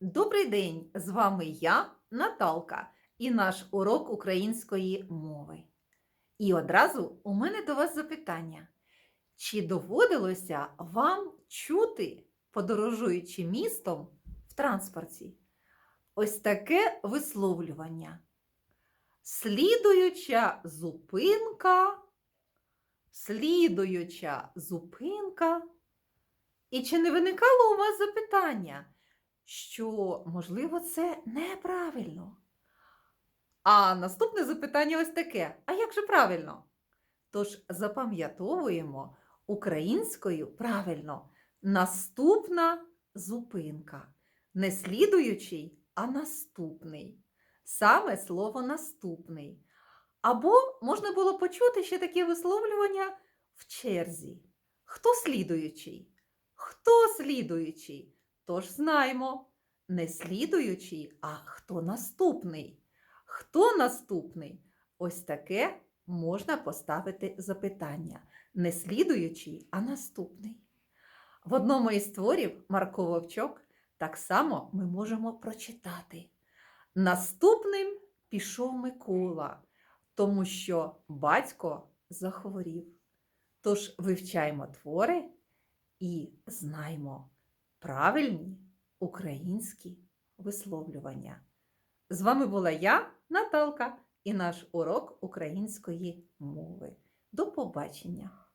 Добрий день! З вами я, Наталка, і наш урок української мови. І одразу у мене до вас запитання. Чи доводилося вам чути, подорожуючи містом в транспорті, ось таке висловлювання? Слідуюча зупинка, слідуюча зупинка. І чи не виникало у вас запитання, що, можливо, це неправильно? А наступне запитання ось таке: а як же правильно? Тож запам'ятовуємо українською правильно наступна зупинка. Не слідуючий, а наступний. Саме слово наступний. Або можна було почути ще таке висловлювання в черзі. Хто слідуючий? Хто слідуючий? Тож знаємо, не слідуючий, а хто наступний. Хто наступний? Ось таке можна поставити запитання. Не слідуючий, а наступний. В одному із творів Марко Вовчок так само ми можемо прочитати. Наступним пішов Микола, тому що батько захворів. Тож вивчаємо твори і знаємо правильні українські висловлювання. З вами була я, Наталка, і наш урок української мови. До побачення!